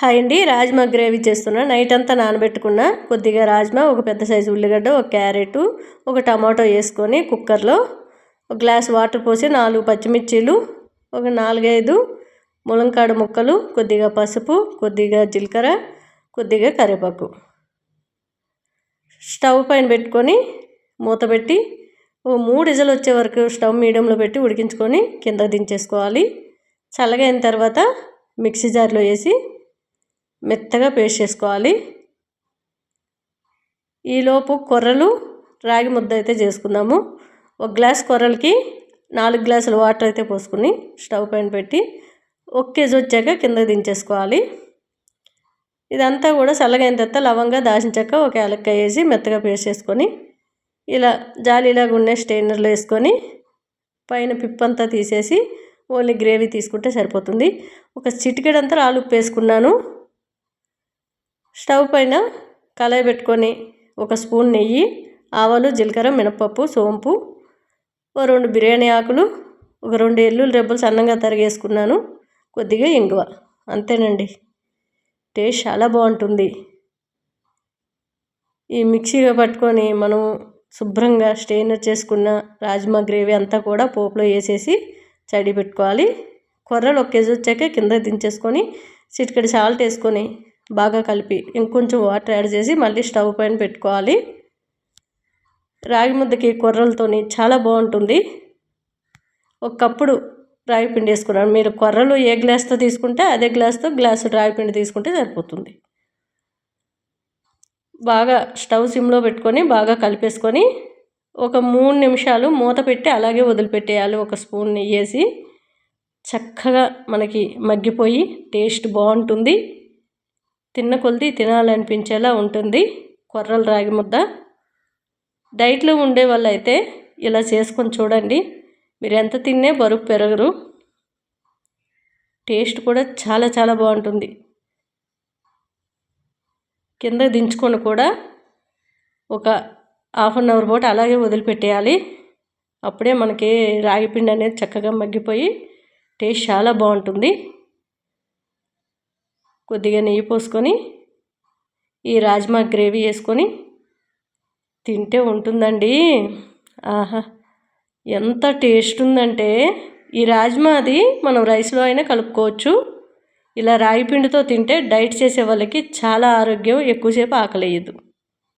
Hi అండి rajma gravy చేస్తున్నా. Night అంతా నానబెట్టుకున్న కొద్దిగా రాజ్మా ఒక పెద్ద సైజు ఉల్లిగడ్డ ఒక క్యారెట్ ఒక టమాటో వేసుకొని కుక్కర్లో ఒక గ్లాస్ వాటర్ పోసి నాలుగు పచ్చిమిర్చీలు ఒక నాలుగైదు ములంకాడ ముక్కలు కొద్దిగా పసుపు కొద్దిగా జీలకర్ర కొద్దిగా కరివేపాకు. స్టవ్ పైన పెట్టుకొని మూత పెట్టి ఓ మూడు ఇజలు వచ్చే వరకు స్టవ్ మీడియంలో పెట్టి ఉడికించుకొని కింద దించేసుకోవాలి. చల్లగైన తర్వాత మిక్సీ జార్లో వేసి మెత్తగా పేస్ట్ చేసుకోవాలి. ఈలోపు కొర్రలు రాగి ముద్ద అయితే చేసుకుందాము. ఒక గ్లాస్ కొర్రలకి నాలుగు గ్లాసులు వాటర్ అయితే పోసుకుని స్టవ్ పైన పెట్టి ఒక కేజీ వచ్చాక కింద దించేసుకోవాలి. ఇదంతా కూడా చల్లగైన తర్వాత లవంగా దాచిన చెక్క ఒక ఏలక్కాయ వేసి మెత్తగా పేస్ట్ చేసుకొని ఇలా జాలీలాగా ఉండే స్టెయినర్లో వేసుకొని పైన పిప్పంతా తీసేసి ఓన్లీ గ్రేవీ తీసుకుంటే సరిపోతుంది. ఒక చిటికెడంతా రాలుప్పు వేసుకున్నాను స్టవ్ పైన కళాయి పెట్టుకొని ఒక స్పూన్ నెయ్యి ఆవాలు జీలకర్ర మినపప్పు సోంపు ఓ రెండు బిర్యానీ ఆకులు ఒక రెండు ఎల్లుల్లి రెబ్బలు సన్నంగా తరిగేసుకున్నాను. కొద్దిగా ఇంగువ. అంతేనండి. టేస్ట్ చాలా బాగుంటుంది. ఈ మిక్సీగా పట్టుకొని మనం శుభ్రంగా స్టెయినర్ చేసుకున్న రాజ్మా గ్రేవీ అంతా కూడా పోపులో వేసేసి చడి పెట్టుకోవాలి కొర్రలు ఒక కేజీ వచ్చాక కింద దించేసుకొని చిటికడి సాల్ట్ వేసుకొని బాగా కలిపి ఇంకొంచెం వాటర్ యాడ్ చేసి మళ్ళీ స్టవ్ పైన పెట్టుకోవాలి. రాగి ముద్దకి కొర్రలతోని చాలా బాగుంటుంది. ఒకప్పుడు రాగి పిండి వేసుకున్నాను. మీరు కొర్రలు ఏ గ్లాస్తో తీసుకుంటే అదే గ్లాస్తో గ్లాసు రాగి పిండి తీసుకుంటే సరిపోతుంది. బాగా స్టవ్ సిమ్లో పెట్టుకొని బాగా కలిపేసుకొని ఒక మూడు నిమిషాలు మూత పెట్టి అలాగే వదిలిపెట్టేయాలి. ఒక స్పూన్ నెయ్యేసి వేసి చక్కగా మనకి మగ్గిపోయి టేస్ట్ బాగుంటుంది. తిన్న కొలది తినాలనిపించేలా ఉంటుంది. కొర్రలు రాగి ముద్ద. డైట్లో ఉండే వాళ్ళు అయితే ఇలా చేసుకొని చూడండి. మీరు ఎంత తిన్నే బరువు పెరగరు. టేస్ట్ కూడా చాలా చాలా బాగుంటుంది. కింద దించుకొని కూడా ఒక హాఫ్ అన్ అవర్ పాటు అలాగే వదిలిపెట్టేయాలి. అప్పుడే మనకి రాగి పిండి అనేది చక్కగా మగ్గిపోయి టేస్ట్ చాలా బాగుంటుంది. కొద్దిగా నెయ్యి పోసుకొని ఈ రాజ్మా గ్రేవీ వేసుకొని తింటే ఉంటుందండి. ఆహా ఎంత టేస్ట్ ఉందంటే ఈ రాజ్మా అది మనం రైస్లో అయినా కలుపుకోవచ్చు. ఇలా రాగి పిండితో తింటే డైట్ చేసే వాళ్ళకి చాలా ఆరోగ్యం ఎక్కువసేపు ఆకలేయదు.